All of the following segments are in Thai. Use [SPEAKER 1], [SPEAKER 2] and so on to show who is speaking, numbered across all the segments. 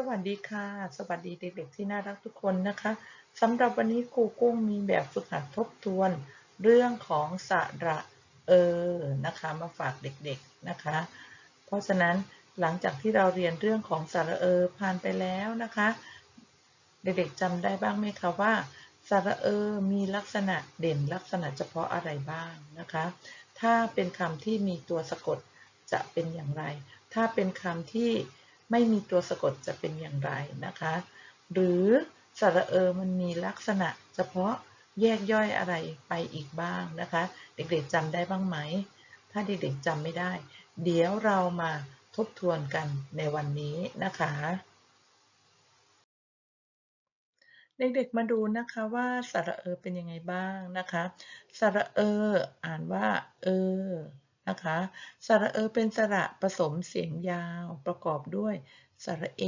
[SPEAKER 1] สวัสดีค่ะ สวัสดีเด็กๆที่น่ารักทุกคนนะคะสำหรับวันนี้ครูกุ้งมีแบบฝึกหัดทบทวน เรื่องของสระเออนะคะมาฝากเด็กๆนะคะ เพราะฉะนั้นหลังจากที่เราเรียนเรื่องของสระเออผ่านไปแล้วนะคะ เด็กๆจำได้บ้างไหมคะว่าสระเออมีลักษณะเด่นลักษณะเฉพาะอะไรบ้างนะคะ ถ้าเป็นคำที่มีตัวสะกดจะเป็นอย่างไร ถ้าเป็นคำที่ ไม่มีตัวสะกดจะเป็นอย่างไรนะคะ หรือสระเออมันมีลักษณะเฉพาะแยกย่อยอะไรไปอีกบ้างนะคะ เด็กๆจำได้บ้างไหม ถ้าเด็กๆจำไม่ได้ เดี๋ยวเรามาทบทวนกันในวันนี้นะคะ เด็กๆมาดูนะคะว่าสระเออเป็นยังไงบ้างนะคะ สระเอออ่านว่าเออ นะคะสระเออเป็นสระผสมเสียงยาวประกอบด้วยสระเอ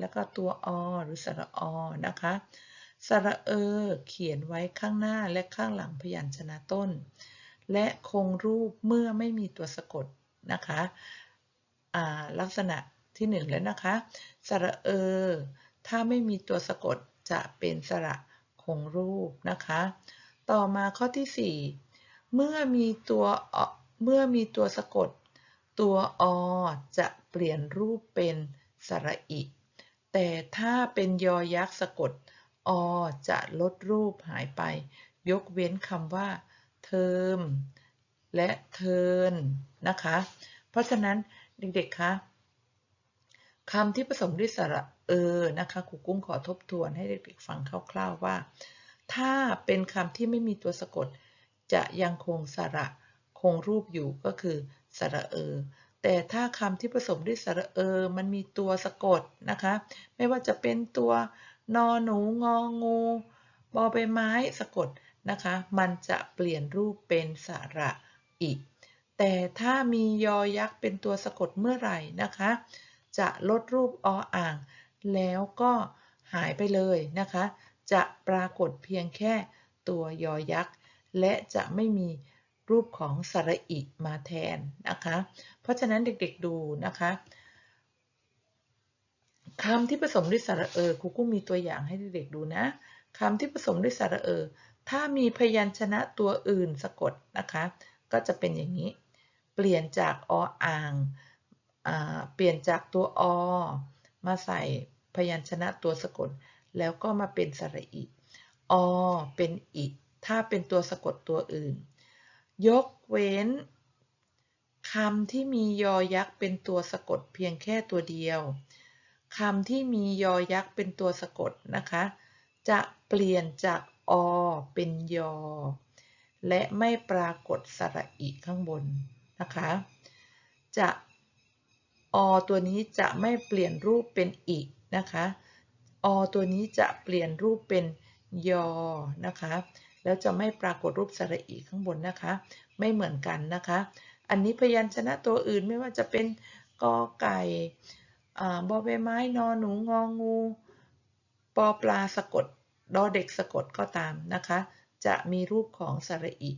[SPEAKER 1] แล้วก็ตัวอหรือสระอนะคะสระเออเขียนไว้ข้างหน้าและข้างหลังพยัญชนะต้น และคงรูปเมื่อไม่มีตัวสะกดนะคะลักษณะที่หนึ่งแล้วนะคะสระเออถ้าไม่มีตัวสะกดจะเป็นสระคงรูปนะคะ ต่อมาข้อที่ 4 เมื่อมีตัว เมื่อมีตัวสะกด ตัวอจะเปลี่ยนรูปเป็นสระอิ แต่ถ้าเป็นยอยักษ์สะกด อจะลดรูปหายไป ยกเว้นคำว่า เทอม และเทินนะคะ เพราะฉะนั้นเด็กๆคะคำที่ผสมด้วยสระเออนะคะครูกุ้งขอทบทวนให้เด็กๆฟังคร่าวๆว่า ถ้าเป็นคำที่ไม่มีตัวสะกด จะยังคงสระ งรูปอยู่ก็คือสระเออ แต่ถ้าคำที่ผสมด้วยสระเออ มันมีตัวสะกดนะคะ ไม่ว่าจะเป็นตัวนอหนูงองูบอใบไม้สะกดนะคะ มันจะเปลี่ยนรูปเป็นสระอีก แต่ถ้ามียอยักษ์เป็นตัวสะกดเมื่อไหร่นะคะ จะลดรูปออ่าง แล้วก็หายไปเลยนะคะ จะปรากฏเพียงแค่ตัวยอยักษ์ และจะไม่มี รูปของสระอิมาแทนนะคะ เพราะฉะนั้นเด็กๆดูนะคะคำที่ผสมด้วยสระเออครูกุ้งมีตัวอย่างให้เด็กๆดูนะคำที่ผสมด้วยสระเออ ถ้ามีพยัญชนะตัวอื่นสะกดนะคะ ก็จะเป็นอย่างนี้ เปลี่ยนจากออ่างเปลี่ยนจากตัวอ มาใส่พยัญชนะตัวสะกด แล้วก็มาเป็นสระอิอเป็นอิ ถ้าเป็นตัวสะกดตัวอื่น ยกเว้นคำที่มียอยักษ์เป็นตัวสะกดเพียงแค่ตัวเดียวคำที่มียอยักษ์เป็นตัวสะกดนะคะ จะเปลี่ยนจากอเป็นยอ และไม่ปรากฏสระอีข้างบนนะคะ จะอตัวนี้จะไม่เปลี่ยนรูปเป็นอีนะคะอตัวนี้จะเปลี่ยนรูปเป็นยอนะคะ แล้วจะไม่ปรากฏรูปสระอีข้างบนนะคะ ไม่เหมือนกันนะคะ อันนี้พยัญชนะตัวอื่นไม่ว่าจะเป็นกอไก่บอใบไม้นอหนูงองูปอปลาสะกดดอเด็กสะกดก็ตามนะคะ จะมีรูปของสระอี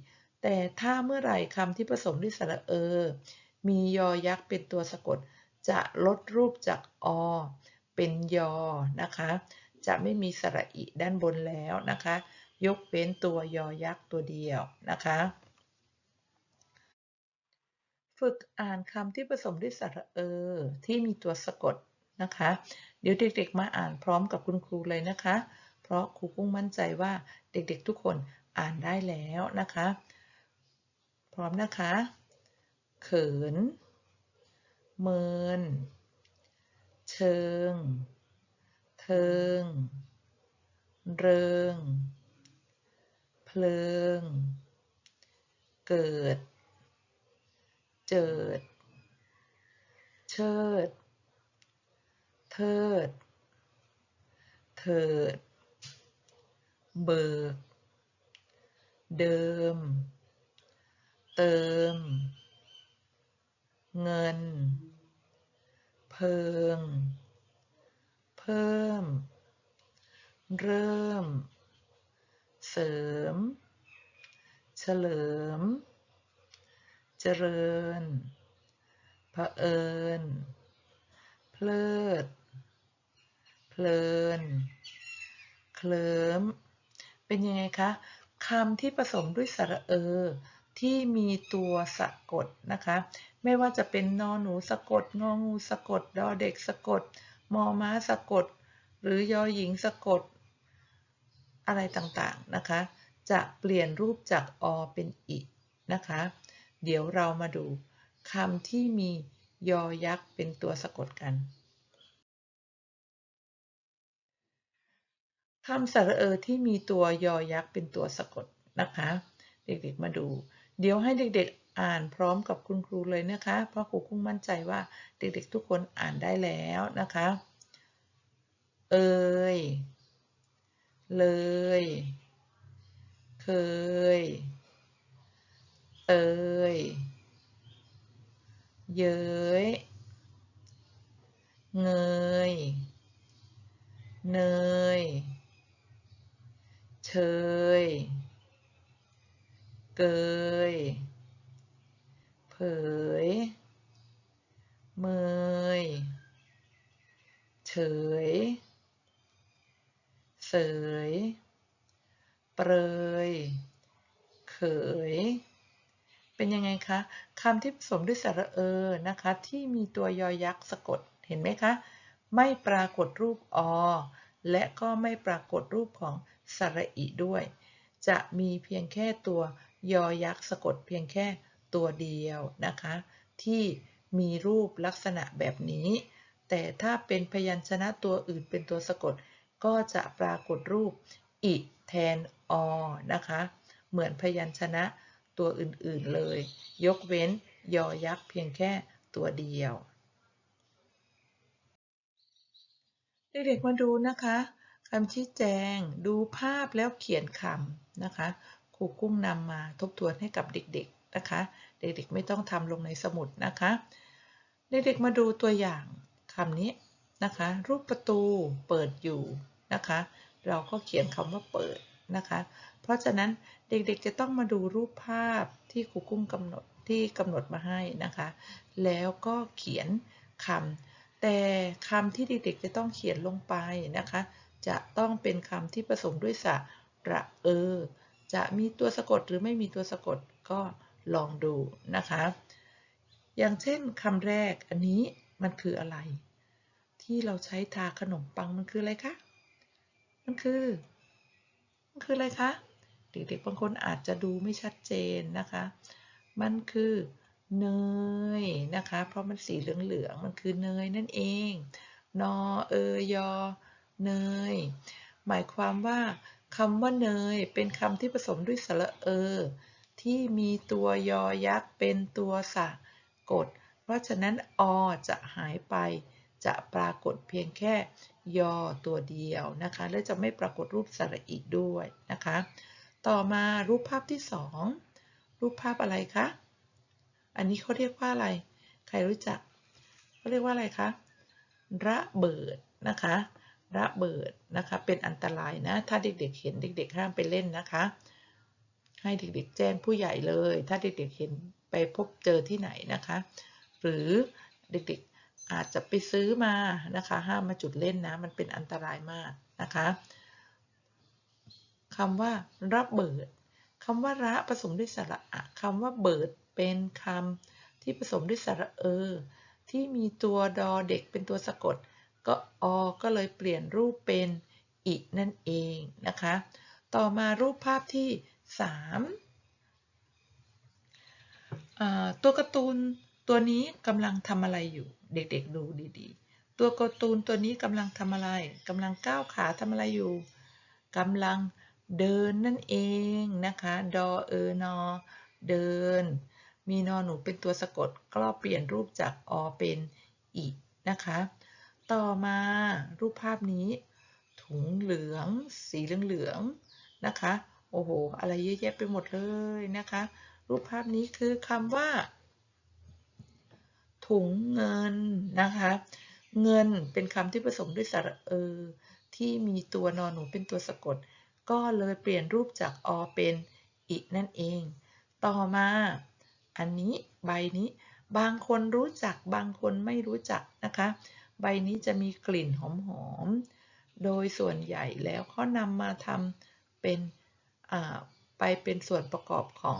[SPEAKER 1] แต่ถ้าเมื่อไหร่คำที่ผสมด้วยสระเออ มียอยักษ์เป็นตัวสะกด จะลดรูปจากอ เป็นยอนะคะ จะไม่มีสระอีด้านบนแล้วนะคะ ยกเว้นตัวยอยักษ์ตัวเดียวนะคะ ฝึกอ่านคำที่ผสมด้วยสระเออ ที่มีตัวสะกดนะคะ เดี๋ยวเด็กๆมาอ่านพร้อมกับคุณครูเลยนะคะ เพราะครูกุ้งมั่นใจว่าเด็กๆทุกคนอ่านได้แล้วนะคะ พร้อมนะคะ เขิน เมิน เชิง เทิง เริง ลิง เกิด เจิด เชิด เทิด เถิด เบิก เดิม เติม เงิน เพิง เพิ่ม เริ่ม เสริม เฉลิม เจริญเผอิญ เพลิด เพลิน เคลิมเป็นยังไงคะคำที่ผสมด้วยสระเออ ที่มีตัวสะกดนะคะ ไม่ว่าจะเป็นนอหนูสะกด งองูสะกด ดอเด็กสะกด มอม้าสะกด หรือยอหญิงสะกด อะไรต่างๆนะคะ จะเปลี่ยนรูปจากอเป็นอินะคะ เดี๋ยวเรามาดูคำที่มียอยักษ์เป็นตัวสะกดกันคำสระเออที่มีตัวยอยักษ์เป็นตัวสะกดนะคะ เด็กๆมาดู เดี๋ยวให้เด็กๆอ่านพร้อมกับคุณครูเลยนะคะ เพราะครูคุ้งมั่นใจว่าเด็กๆทุกคนอ่านได้แล้วนะคะ เอย เลย เคย เอย เย้ย เงย เนย เชย เกย เผย เมย เฉย เสย เปรย เขย เป็นยังไงคะคำที่ผสมด้วยสระเออนะคะ ที่มีตัวยอยักษ์สะกดเห็นไหมคะ ไม่ปรากฏรูปอ และก็ไม่ปรากฏรูปของสระอิด้วย จะมีเพียงแค่ตัวยอยักษ์สะกดเพียงแค่ตัวเดียวนะคะ ที่มีรูปลักษณะแบบนี้ แต่ถ้าเป็นพยัญชนะตัวอื่นเป็นตัวสะกด ก็จะปรากฏรูปอิแทนอนะคะ เหมือนพยัญชนะตัวอื่นๆเลย ยกเว้นยอยักษ์เพียงแค่ตัวเดียว เด็กๆมาดูนะคะคำชี้แจงดูภาพแล้วเขียนคำนะคะครูกุ้งนำมาทบทวนให้กับเด็กๆนะคะ เด็กๆไม่ต้องทำลงในสมุดนะคะ เด็กๆมาดูตัวอย่างคำนี้ นะคะ รูปประตูเปิดอยู่นะคะ เราก็เขียนคำว่าเปิดนะคะ เพราะฉะนั้นเด็กๆจะต้องมาดูรูปภาพที่ครูกุ้งกำหนดที่กำหนดมาให้นะคะ แล้วก็เขียนคำแต่คำที่เด็กๆจะต้องเขียนลงไปนะคะ จะต้องเป็นคำที่ผสมด้วยสระเออ จะมีตัวสะกดหรือไม่มีตัวสะกดก็ลองดูนะคะ อย่างเช่นคำแรกอันนี้มันคืออะไร ที่เราใช้ทาขนมปังมันคืออะไรคะ มันคือ มันคืออะไรคะ เด็กๆบางคนอาจจะดูไม่ชัดเจนนะคะ มันคือเนยนะคะ เพราะมันสีเหลืองๆ มันคือเนยนั่นเอง นอเอยอเนย หมายความว่าคำว่าเนยเป็นคำที่ผสมด้วยสระเออ ที่มีตัวยอยักษ์เป็นตัวสะกด เพราะฉะนั้นอจะหายไป จะปรากฏเพียงแค่ยอตัวเดียวนะคะ และจะไม่ปรากฏรูปสระอีกด้วยนะคะ ต่อมารูปภาพที่สองรูปภาพอะไรคะ อันนี้เขาเรียกว่าอะไร ใครรู้จักเขาเรียกว่าอะไรคะ ระเบิดนะคะ ระเบิดนะคะ เป็นอันตรายนะ ถ้าเด็กๆเห็นเด็ก ๆ ห้ามไปเล่นนะคะ ให้เด็กๆแจ้งผู้ใหญ่เลย ถ้าเด็กๆเห็นไปพบเจอที่ไหนนะคะ หรือเด็กๆ อาจจะไปซื้อมานะคะห้ามมาจุดเล่นนะมันเป็นอันตรายมากนะคะคำว่าระเบิดคำว่าระผสมด้วยสระอะคำว่าเบิดเป็นคำที่ผสมด้วยสระเออ ที่มีตัวดอเด็กเป็นตัวสะกด ก็อก็เลยเปลี่ยนรูปเป็นอินั่นเองนะคะ ต่อมารูปภาพที่ 3 ตัวการ์ตูนตัวนี้กำลังทำอะไรอยู่ เด็กๆดูดีๆ ตัวการ์ตูนตัวนี้กำลังทำอะไรกำลังก้าวขาทำอะไรอยู่กำลังเดินนั่นเองนะคะดอเออนอเดิน มีนอหนูเป็นตัวสะกดก็เปลี่ยนรูปจากอเป็นอีนะคะ ต่อมารูปภาพนี้ ถุงเหลือง สีเหลืองๆนะคะ โอ้โห อะไรเยอะแยะไปหมดเลยนะคะ รูปภาพนี้คือคำว่า ถุงเงินนะคะ เงินเป็นคำที่ผสมด้วยสระเออ ที่มีตัวนอนหนูเป็นตัวสะกด ก็เลยเปลี่ยนรูปจากอเป็นอินั่นเอง ต่อมา อันนี้ใบนี้ บางคนรู้จักบางคนไม่รู้จักนะคะ ใบนี้จะมีกลิ่นหอมโดยส่วนใหญ่แล้วเขานำมาทำเป็นไปเป็นส่วนประกอบของ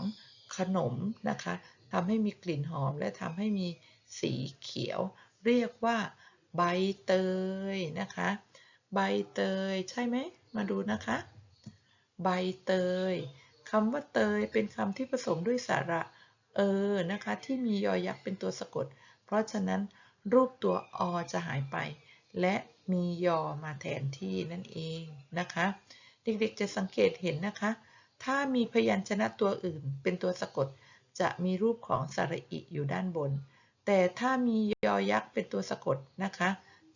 [SPEAKER 1] ขนมนะคะทำให้มีกลิ่นหอมและทำให้มี สีเขียว เรียกว่า ใบเตยนะคะ ใบเตยใช่ไหม มาดูนะคะ ใบเตยคำว่าเตยเป็นคำที่ผสมด้วยสระ เออนะคะที่มียอยักษ์เป็นตัวสะกด เพราะฉะนั้นรูปตัวอจะหายไป และมียอมาแทนที่นั่นเองนะคะ เด็กๆจะสังเกตเห็นนะคะ ถ้ามีพยัญชนะตัวอื่นเป็นตัวสะกด จะมีรูปของสระอิอยู่ด้านบน แต่ถ้ามียอยักษ์เป็นตัวสะกดนะคะ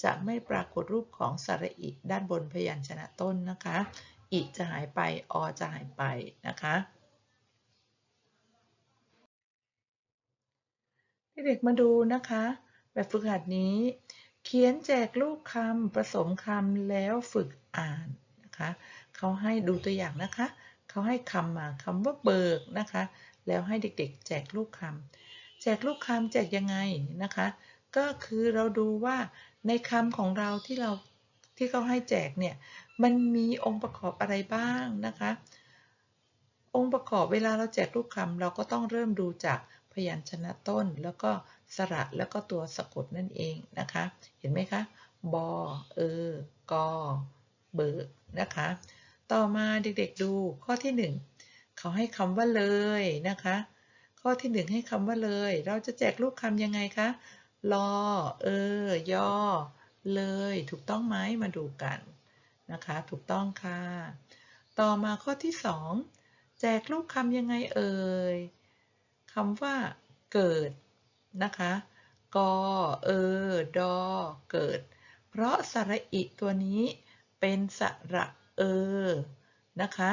[SPEAKER 1] จะไม่ปรากฏรูปของสระอิด้านบนพยัญชนะต้นนะคะอิจะหายไป อจะหายไปนะคะเด็กมาดูนะคะ แบบฝึกหัดนี้ เขียนแจกรูปคำผสมคำแล้วฝึกอ่านนะคะเขาให้ดูตัวอย่างนะคะเขาให้คำมาคำว่าเบิกนะคะ แล้วให้เด็กๆ แจกรูปคำ แจกรูปคำแจกยังไงนะคะ ก็คือเราดูว่าในคำของเราที่เราที่เขาให้แจกเนี่ยมันมีองค์ประกอบอะไรบ้างนะคะ องค์ประกอบเวลาเราแจกรูปคำเราก็ต้องเริ่มดูจากพยัญชนะต้น แล้วก็สระแล้วก็ตัวสะกดนั่นเองนะคะ เห็นไหมคะบอเออกอเบิกนะคะ ต่อมาเด็กๆดูข้อที่ 1 เขาให้คำว่าเลยนะคะ ข้อที่ 1 ให้คำว่าเลย เราจะแจกรูปคำยังไงคะรอ เออยอเลย ถูกต้องไหมมาดูกันนะคะ ถูกต้องค่ะ ต่อมาข้อที่ 2 แจกรูปคำยังไงเอ่ยคำว่า เกิดนะคะกอเออ ดอ เกิด เพราะสระอิตัวนี้เป็นสระเออ นะคะ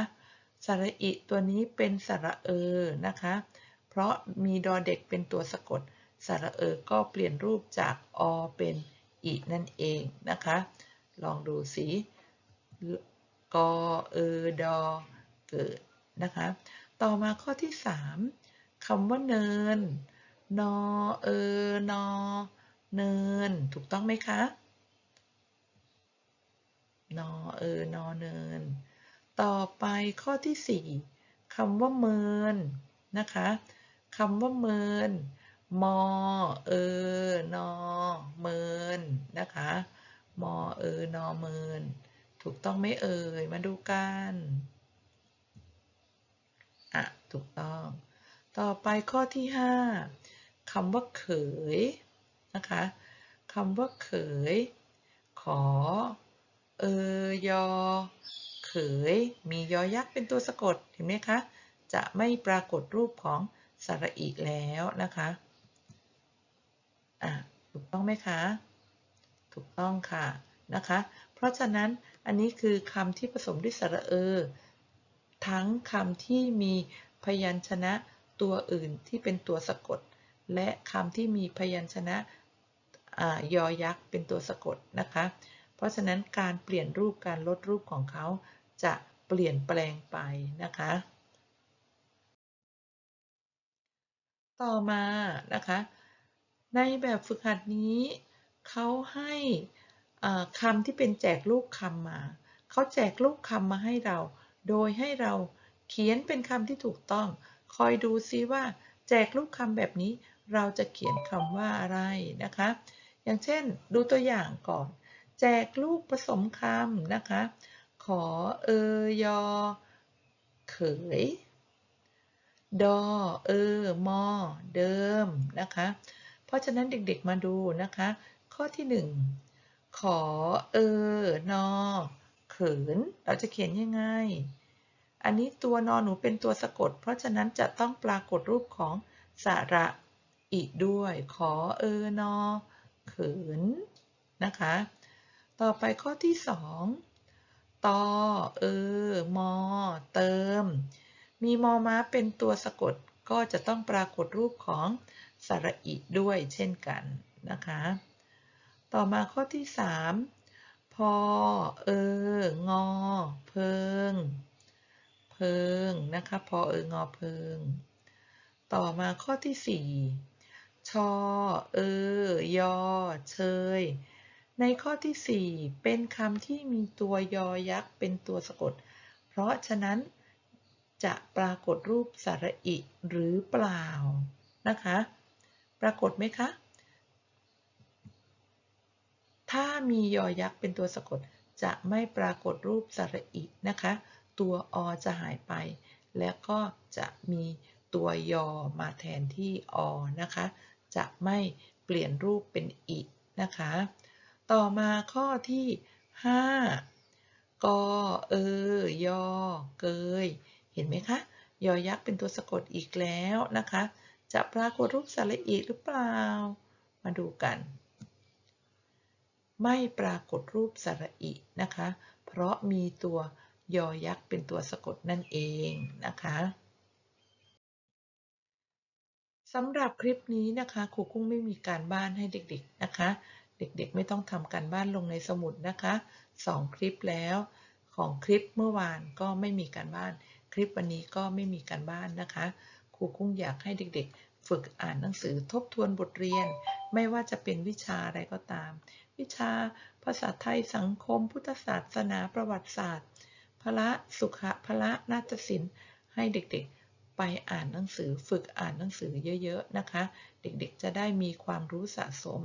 [SPEAKER 1] สระอิตัวนี้เป็นสระเออ นะคะ ราะมีดอเด็กเป็นตัวสะกด สระเออก็เปลี่ยนรูปจากอเป็นอินั่นเองนะคะ ลองดูสิกอเออดอเกิดนะคะ ต่อมาข้อที่ 3คำว่าเนิน นอเออนอเนิน ถูกต้องไหมคะ นอเออนอเนิน ต่อไปข้อที่ 4คำว่าเมินนะคะ คำว่าเมิน มอ เออนอเมินนะคะ มอ เออนอเมิน ถูกต้องไหมเอ่ย มาดูกันอะถูกต้อง ต่อไปข้อที่ 5คำว่าเขยนะคะคำว่าเขย ขอ เออยอ เขย มียอยักษ์เป็นตัวสะกด เห็นไหมคะ จะไม่ปรากฏรูปของ สระอีแล้วนะคะอะถูกต้องไหมคะ ถูกต้องค่ะนะคะ เพราะฉะนั้นอันนี้คือคำที่ผสมด้วยสระเออ ทั้งคำที่มีพยัญชนะตัวอื่นที่เป็นตัวสะกด และคำที่มีพยัญชนะยอยักษ์เป็นตัวสะกดนะคะ เพราะฉะนั้นการเปลี่ยนรูปการลดรูปของเขาจะเปลี่ยนแปลงไปนะคะ ต่อมานะคะ ในแบบฝึกหัดนี้เขาให้คำที่เป็นแจกลูกคำมาเขาแจกลูกคำมาให้เรา โดยให้เราเขียนเป็นคำที่ถูกต้อง คอยดูซิว่า แจกลูกคำแบบนี้เราจะเขียนคำว่าอะไรนะคะ อย่างเช่น ดูตัวอย่างก่อน แจกลูกผสมคำนะคะ ขอเออยอเขย ดอ เออ มอ เดิมนะคะ เพราะฉะนั้นเด็กๆมาดูนะคะ ข้อที่ 1 ขอ เออ นอ เขิน เราจะเขียนยังไง อันนี้ตัวนอนหนูเป็นตัวสะกด เพราะฉะนั้นจะต้องปรากฏรูปของสระอีกด้วย ขอ เออ นอ เขิน นะคะ ต่อไปข้อที่ 2ตอ เออ มอ เติม มีมอม้าเป็นตัวสะกดก็จะต้องปรากฏรูปของสระอิด้วยเช่นกันนะคะ ต่อมาข้อที่ 3 พอ เออ งอ เพิง เพิงนะคะ พอ เออ งอ เพิง ต่อมาข้อที่ 4 ชอ เออ ยอ เชย ในข้อที่ 4 เป็นคำที่มีตัวยอยักษ์เป็นตัวสะกด เพราะฉะนั้น จะปรากฏรูปสระอิหรือเปล่านะคะ ปรากฏไหมคะ ถ้ามียอยักษ์เป็นตัวสะกดจะไม่ปรากฏรูปสระอินะคะ ตัวอจะหายไป แล้วก็จะมีตัวยอมาแทนที่อนะคะ จะไม่เปลี่ยนรูปเป็นอินะคะ ต่อมาข้อที่ 5กอเอยอเกย ห็นไหมคะ ยอยักษ์เป็นตัวสะกดอีกแล้วนะคะ จะปรากฏรูปสระอิหรือเปล่า มาดูกัน ไม่ปรากฏรูปสระอินะคะ เพราะมีตัวยอยักษ์เป็นตัวสะกดนั่นเองนะคะสำหรับคลิปนี้นะคะครูกุ้งไม่มีการบ้านให้เด็กๆนะคะ เด็กๆไม่ต้องทำการบ้านลงในสมุดนะคะสองคลิปแล้ว ของคลิปเมื่อวานก็ไม่มีการบ้าน ลิปวันนี้ก็ไม่มีการบ้านนะคะ ครูกุ้งอยากให้เด็กๆ ฝึกอ่านหนังสือทบทวนบทเรียน ไม่ว่าจะเป็นวิชาอะไรก็ตาม วิชาภาษาไทยสังคม พุทธศาสนาประวัติศาสตร์พละสุขะพละนาฏศิลป์ให้เด็กๆ ไปอ่านหนังสือฝึกอ่านหนังสือเยอะๆนะคะ เด็กๆจะได้มีความรู้สะสม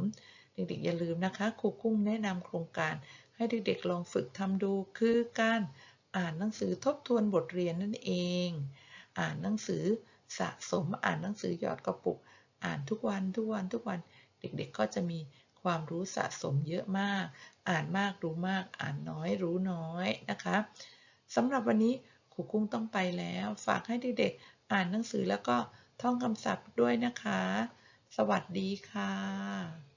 [SPEAKER 1] เด็กๆอย่าลืมนะคะครูกุ้งแนะนำโครงการให้เด็กๆลองฝึกทำดูคือการ อ่านหนังสือทบทวนบทเรียนนั่นเอง อ่านหนังสือสะสม อ่านหนังสือหยอดกระปุก อ่านทุกวันทุกวันทุกวัน เด็กๆก็จะมีความรู้สะสมเยอะมาก อ่านมากรู้มาก อ่านน้อยรู้น้อยนะคะสำหรับวันนี้ครูกุ้งต้องไปแล้ว ฝากให้เด็กๆอ่านหนังสือแล้วก็ท่องคำศัพท์ด้วยนะคะ สวัสดีค่ะ